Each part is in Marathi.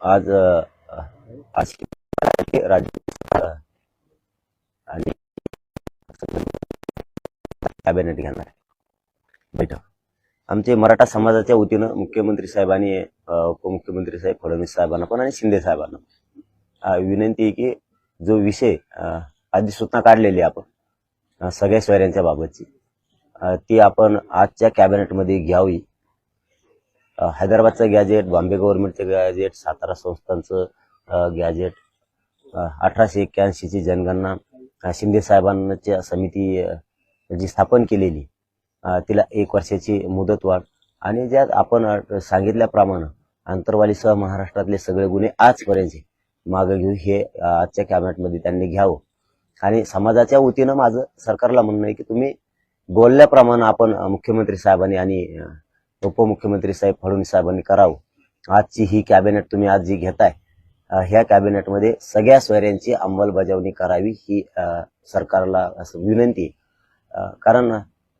आज आज राज्य आणि कॅबिनेट घेणार बैठक. आमचे मराठा समाजाच्या वतीनं मुख्यमंत्री साहेबांनी उपमुख्यमंत्री साहेब फडणवीस साहेबांना पण आणि शिंदे साहेबांना विनंती आहे की जो विषय आधी अधिसूचना काढलेली आपण सगळ्या सोयऱ्यांच्या बाबतची ती आपण आजच्या कॅबिनेटमध्ये घ्यावी. हैदराबादचं गॅजेट बॉम्बे गव्हर्नमेंटचं गॅजेट सातारा संस्थांचं गॅजेट अठराशे एक्क्याऐंशीची जनगणना शिंदे साहेबांच्या समिती जी स्थापन केलेली तिला एक वर्षाची मुदतवाढ आणि ज्यात आपण सांगितल्याप्रमाणे आंतरवालीसह महाराष्ट्रातले सगळे गुन्हे आजपर्यंतचे मागं घेऊ हे आजच्या कॅबिनेटमध्ये त्यांनी घ्यावं. आणि समाजाच्या वतीनं माझं सरकारला म्हणणं आहे की तुम्ही बोलल्याप्रमाणे आपण मुख्यमंत्री साहेबांनी आणि उपमुख्यमंत्री साहेब फडणवीस साहेबांनी करावं. आजची ही कॅबिनेट तुम्ही आज जी घेताय ह्या कॅबिनेटमध्ये सगळ्या सोयऱ्यांची अंमलबजावणी करावी ही सरकारला असं विनंती कारण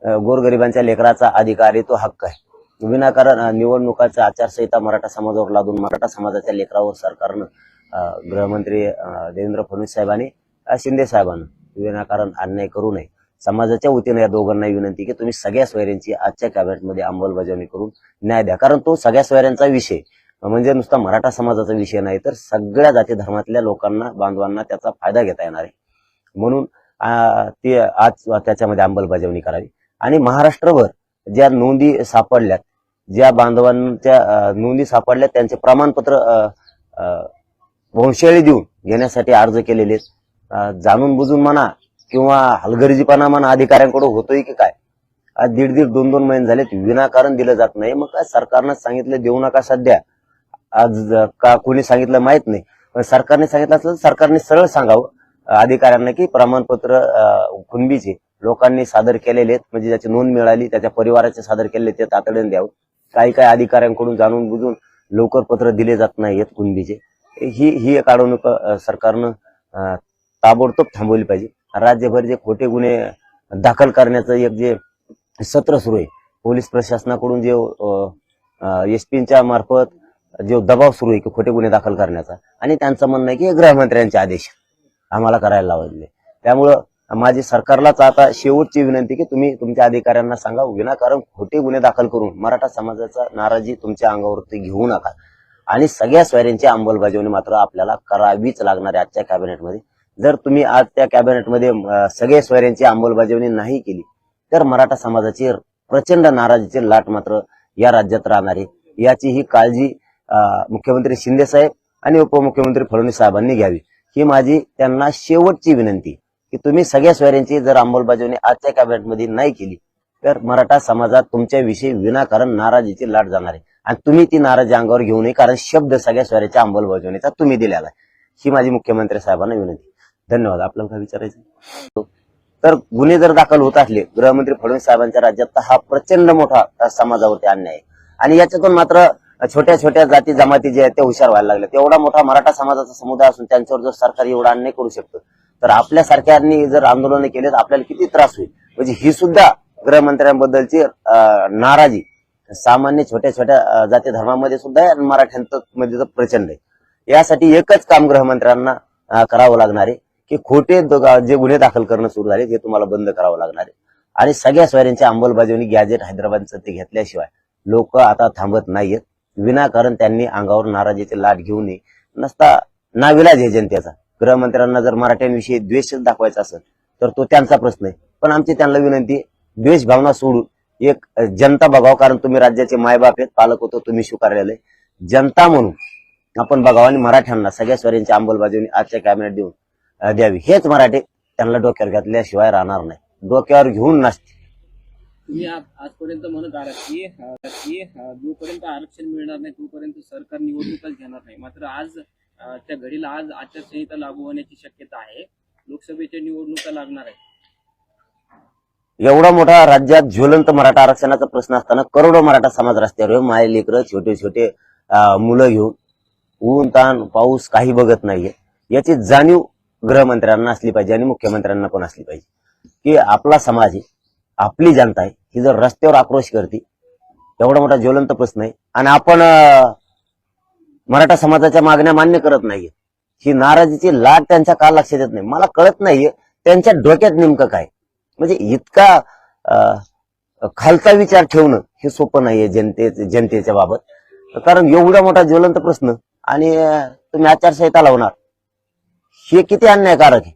गोरगरिबांच्या लेकराचा अधिकार आहे तो हक्क आहे. विनाकारण निवडणुकाचा आचारसंहिता मराठा समाजावर लादून मराठा समाजाच्या लेकरावर सरकारनं गृहमंत्री देवेंद्र फडणवीस साहेबांनी शिंदे साहेबांना विनाकारण अन्याय करू नये. समाजाच्या वतीनं या दोघांना विनंती की तुम्ही सगळ्या सोयऱ्यांची आजच्या कॅबिनेटमध्ये अंमलबजावणी करून न्याय द्या. कारण तो सगळ्या सोयऱ्यांचा विषय म्हणजे नुसता मराठा समाजाचा विषय नाही तर सगळ्या जाती धर्मातल्या लोकांना बांधवांना त्याचा फायदा घेता येणार आहे. म्हणून ते आज त्याच्यामध्ये अंमलबजावणी करावी. आणि महाराष्ट्रभर ज्या नोंदी सापडल्यात ज्या बांधवांच्या नोंदी सापडल्यात त्यांचे प्रमाणपत्र अं, वंशाळी देऊन घेण्यासाठी अर्ज केलेले आहेत. जाणून बुजून म्हणा किंवा हलगर्जीपणा म्हणा अधिकाऱ्यांकडून होतोय की काय? आज दीड दीड दोन दोन महिने झालेत विनाकारण दिलं जात नाही. मग काय सरकारनं सांगितलं देऊ नका सध्या. आज का कोणी सांगितलं माहीत नाही. पण सरकारने सांगितलं असलं तर सरकारने सरळ सांगावं. अधिकाऱ्यांना की प्रमाणपत्र कुणबीचे लोकांनी सादर केलेले आहेत. म्हणजे ज्याची नोंद मिळाली त्याच्या परिवाराचे सादर केलेले ते तातडीने द्यावं. काही काही अधिकाऱ्यांकडून जाणून बुजून लवकर पत्र दिले जात नाहीयेत कुणबीचे ही ही एक अडवणूक सरकारनं ताबडतोब थांबवली पाहिजे. राज्यभर जे खोटे गुन्हे दाखल करण्याचं एक जे सत्र सुरू आहे पोलीस प्रशासनाकडून जे एस पीच्या मार्फत जो दबाव सुरू आहे की खोटे गुन्हे दाखल करण्याचा आणि त्यांचं म्हणणं आहे की गृहमंत्र्यांचे आदेश आम्हाला करायला लावले त्यामुळं माझी सरकारलाच आता शेवटची विनंती की तुम्ही तुमच्या अधिकाऱ्यांना सांगा विनाकारण खोटे गुन्हे दाखल करून मराठा समाजाचा नाराजी तुमच्या अंगावरती घेऊ नका. आणि सगळ्या स्वयंची अंमलबजावणी मात्र आपल्याला करावीच लागणार आहे आजच्या कॅबिनेटमध्ये. जर तुम्ही आज त्या कॅबिनेटमध्ये सगळे सगळ्या सोयऱ्यांची अंमलबजावणी नाही केली तर मराठा समाजाची प्रचंड नाराजीची लाट मात्र या राज्यात राहणार आहे. याची ही काळजी मुख्यमंत्री शिंदे साहेब आणि उपमुख्यमंत्री फडणवीस साहेबांनी घ्यावी. ही माझी त्यांना शेवटची विनंती की तुम्ही सगळ्या सोयऱ्यांची जर अंमलबजावणी आजच्या कॅबिनेटमध्ये नाही केली तर मराठा समाजात तुमच्याविषयी विनाकारण नाराजीची लाट जाणार आहे. आणि तुम्ही ती नाराजी अंगावर घेऊ नये कारण शब्द सगळ्या सोयऱ्याच्या अंमलबजावणीचा तुम्ही दिलेला आहे. ही माझी मुख्यमंत्री साहेबांना विनंती. धन्यवाद. आपल्याला काय विचारायचं तर गुन्हे जर दाखल होत असले गृहमंत्री फडणवीस साहेबांच्या राज्यात तर हा प्रचंड मोठा समाजावरती अन्याय आहे. आणि याच्यातून मात्र छोट्या छोट्या जाती जमाती जे आहेत ते हुशार व्हायला लागले. तेवढा मोठा मराठा समाजाचा समुदाय असून त्यांच्यावर जर सरकार एवढा अन्याय करू शकतो तर आपल्यासारख्यांनी जर आंदोलन केले तर आपल्याला किती त्रास होईल? म्हणजे ही सुद्धा गृहमंत्र्यांबद्दलची नाराजी. सामान्य छोट्या छोट्या जाती धर्मामध्ये सुद्धा आहे आणि मराठ्यांमध्ये म्हणजे तर प्रचंड आहे. यासाठी एकच काम गृहमंत्र्यांना करावं लागणार आहे. की खोटे जे गुन्हे दाखल करणं सुरू झाले ते तुम्हाला बंद करावं लागणार आहे. आणि सगळ्या सोयऱ्यांची अंमलबजावणी गॅजेट हैदराबादचं ते घेतल्याशिवाय लोक आता थांबत नाहीयेत. विनाकारण त्यांनी अंगावर नाराजीची लाट घेऊ नये. नसता नाविलाज आहे जनतेचा. गृहमंत्र्यांना जर मराठ्यांविषयी द्वेष दाखवायचा असेल तर तो त्यांचा प्रश्न आहे. पण आमची त्यांना विनंती द्वेष भावना सोडून एक जनता बघावं कारण तुम्ही राज्याचे मायबाप आहेत पालक होतो तुम्ही स्वीकारलेलं जनता म्हणून आपण बघावं आणि मराठ्यांना सगळ्या स्वरांची अंमलबजावणी आजच्या कॅबिनेट देऊन द्यावी. हेच मराठी त्यांना डोक्यावर घातल्याशिवाय राहणार नाही. डोक्यावर घेऊन नसते. तुम्ही आज- आजपर्यंत म्हणत आहात की की जोपर्यंत आरक्षण मिळणार नाही तोपर्यंत सरकार निवडणूकच घेणार नाही. मात्र आज त्या घडीला आज आचारसंहिता लागू होण्याची शक्यता आहे. लोकसभेच्या निवडणुका लागणार आहे एवढा मोठा राज्यात ज्वलंत मराठा आरक्षणाचा प्रश्न असताना करोडो मराठा समाज रस्त्यावर. माय लेकरं छोटे छोटे मुलं घेऊन ऊन ताण पाऊस काही बघत नाहीये. याची जाणीव गृहमंत्र्यांना असली पाहिजे आणि मुख्यमंत्र्यांना पण असली पाहिजे. की आपला समाज आहे आपली जनता आहे ही जर रस्त्यावर आक्रोश करते एवढा मोठा ज्वलंत प्रश्न आहे. आणि आपण मराठा समाजाच्या मागण्या मान्य करत नाहीये. ही नाराजीची लाट त्यांच्या का लक्षात येत नाही. मला कळत नाहीये त्यांच्या डोक्यात नेमकं काय म्हणजे इतका अं, खालचा विचार ठेवणं हे सोपं नाहीये जनते जनतेच्या बाबत. कारण एवढा मोठा ज्वलंत प्रश्न आणि तुम्ही आचारसंहिता लावणार. हे किती अन्यायकारक आहे?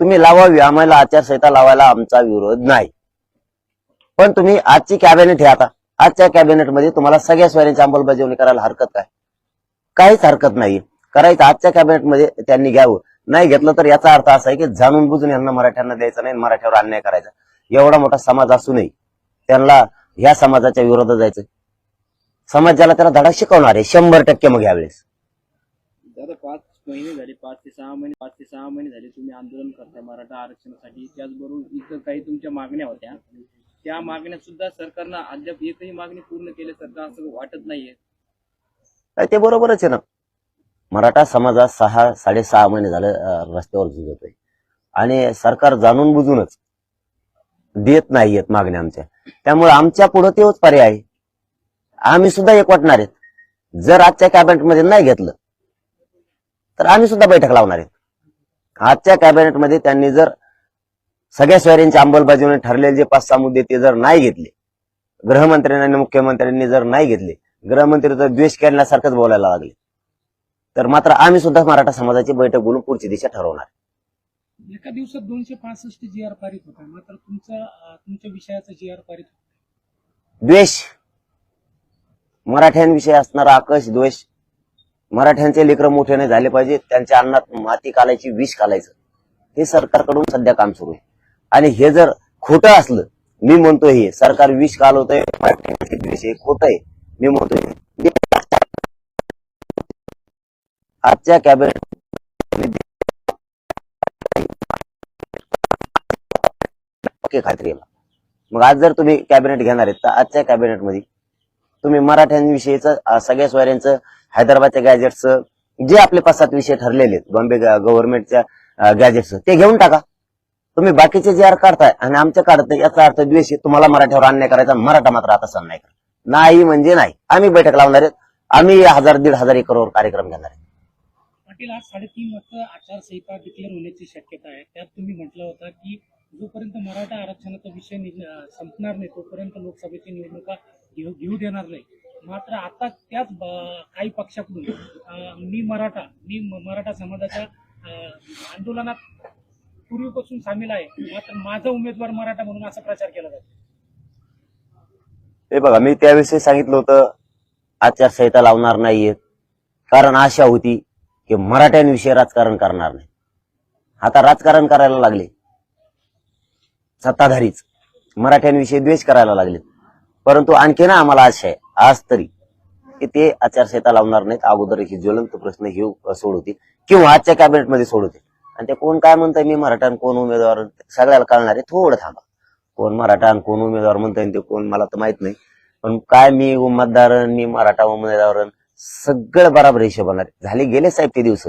तुम्ही लावावी आम्हाला आचारसंहिता लावायला आमचा विरोध नाही. पण तुम्ही आजची कॅबिनेट हे आता आजच्या कॅबिनेटमध्ये तुम्हाला सगळ्या सोयऱ्यांची अंमलबजावणी करायला हरकत काय? काहीच हरकत नाही करायचं आजच्या कॅबिनेटमध्ये त्यांनी घ्यावं. नाही घेतलं तर याचा अर्थ असा आहे की जाणून बुजून यांना मराठ्यांना द्यायचं नाही मराठ्यावर अन्याय करायचा. एवढा मोठा समाज असूनही त्यांना ह्या समाजाच्या विरोधात जायचं समाजाला त्याला धडा शिकवणार आहे शंभर टक्के मग यावेळेस. दादा पाच महिने झाले पाच ते सहा महिने पाच ते सहा महिने झाले तुम्ही आंदोलन करताय मराठा आरक्षणासाठी. त्याचबरोबर इतर काही तुमच्या मागण्या होत्या. त्या मागण्या सुद्धा सरकारनं अद्याप एकही मागणी पूर्ण केल्यासारखं असं वाटत नाहीये. ते बरोबरच आहे ना. मराठा समाजात सहा साडेसहा महिने झाले रस्त्यावर झुजतोय. आणि सरकार जाणून बुजूनच देत नाहीयेत मागण्या आमच्या. त्यामुळे आमच्या पुढे तेच पर्याय आहे. आम्ही सुद्धा एक वाटणार आहेत. जर आजच्या कॅबिनेटमध्ये नाही घेतलं तर आम्ही सुद्धा बैठक लावणार आहेत आजच्या कॅबिनेटमध्ये त्यांनी जर सगळ्या सोयऱ्यांची अंमलबजावणी ठरलेले जे पाच सहा मुद्दे ते जर नाही घेतले गृहमंत्र्यांनी आणि मुख्यमंत्र्यांनी जर नाही घेतले गृहमंत्री तर द्वेष करण्यासारखंच बोलायला लागले. तर मात्र आम्ही सुद्धा मराठा समाजाची बैठक बोलून पुढची दिशा ठरवणार एका दिवसात दोनशे पासष्ट जी आर पारित होता मात्र तुमचा तुमच्या विषयाचा जी आर पारित द्वेष. मराठ्यांविषयी असणारा आकश द्वेष मराठ्यांचे लेकरं मोठे नाही झाले पाहिजे त्यांच्या अन्नात माती कालायची विष कालायचं. हे सरकारकडून सध्या काम सुरू आहे. आणि हे जर खोटं असलं मी म्हणतोय हे सरकार विष कालवतय मराठ्यांचे खोट आहे मी म्हणतोय आजच्या कॅबिनेट खात्री मग आज जर तुम्ही कॅबिनेट घेणार आहेत तर आजच्या कॅबिनेटमध्ये तुम्ही मराठ्यांविषयीचं सगळ्या सोयऱ्यांचं हैदराबादच्या गॅजेटचं जे आपले पाच सात विषय ठरलेले बॉम्बे गव्हर्नमेंटच्या गॅजेट्स ते घेऊन टाका. तुम्ही बाकीचे जे आर काढताय आणि आमच्या काढत याचा अर्थ द्वेष तुम्हाला मराठ्यावर अन्याय करायचा मराठा मात्र आता सण नाही करा नाही म्हणजे नाही. आम्ही बैठक लावणार आहेत. आम्ही हजार दीड हजार एकरवर कार्यक्रम घेणार आहे. पाटील आज साडेतीन वाजता आचारसंहिता डिक्लेअर होण्याची शक्यता आहे. त्यात तुम्ही म्हटलं होतं की जोपर्यंत मराठा आरक्षणाचा विषय संपणार नाही तोपर्यंत लोकसभेची निवडणुका घेऊ देणार नाही. मात्र आता त्याच काही पक्षाकडून मी मराठा मी मराठा समाजाच्या आंदोलनात पूर्वीपासून सामील आहे. मात्र माझा उमेदवार मराठा म्हणून असा प्रचार केला जातो. हे बघा मी त्याविषयी सांगितलं होतं आचारसंहिता लावणार नाहीयेत कारण आशा होती की मराठ्यांविषयी राजकारण करणार नाही. आता राजकारण करायला लागले. सत्ताधारीच. मराठ्यांविषयी द्वेष करायला लागले परंतु आणखी ना आम्हाला आशा आहे. आज तरी की ते आचारसंहिता लावणार नाहीत. अगोदर ही ज्वलंत प्रश्न हे सोडवतील किंवा आजच्या कॅबिनेटमध्ये सोडवतील. आणि ते कोण काय म्हणताय मी मराठा आणि कोण उमेदवार सगळ्याला कळणार आहे थोडं थांबा. कोण मराठा आणि कोण उमेदवार म्हणताय ते कोण मला तर माहीत नाही. पण काय मी मतदार मी मराठा उमेदवार सगळं बराबर हिशोबाणार झाले गेले साहेब ते दिवस.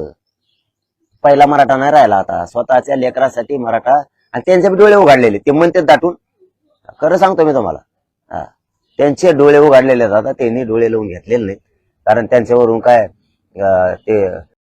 पहिला मराठा नाही राहिला आता. स्वतःच्या लेकरासाठी मराठा आणि त्यांचे डोळे उघडलेले ते म्हणतात दाटून. खरं सांगतो मी तुम्हाला. त्यांचे डोळे उघडलेले जातात त्यांनी डोळे लावून घेतलेले नाहीत. कारण त्यांच्यावरून काय ते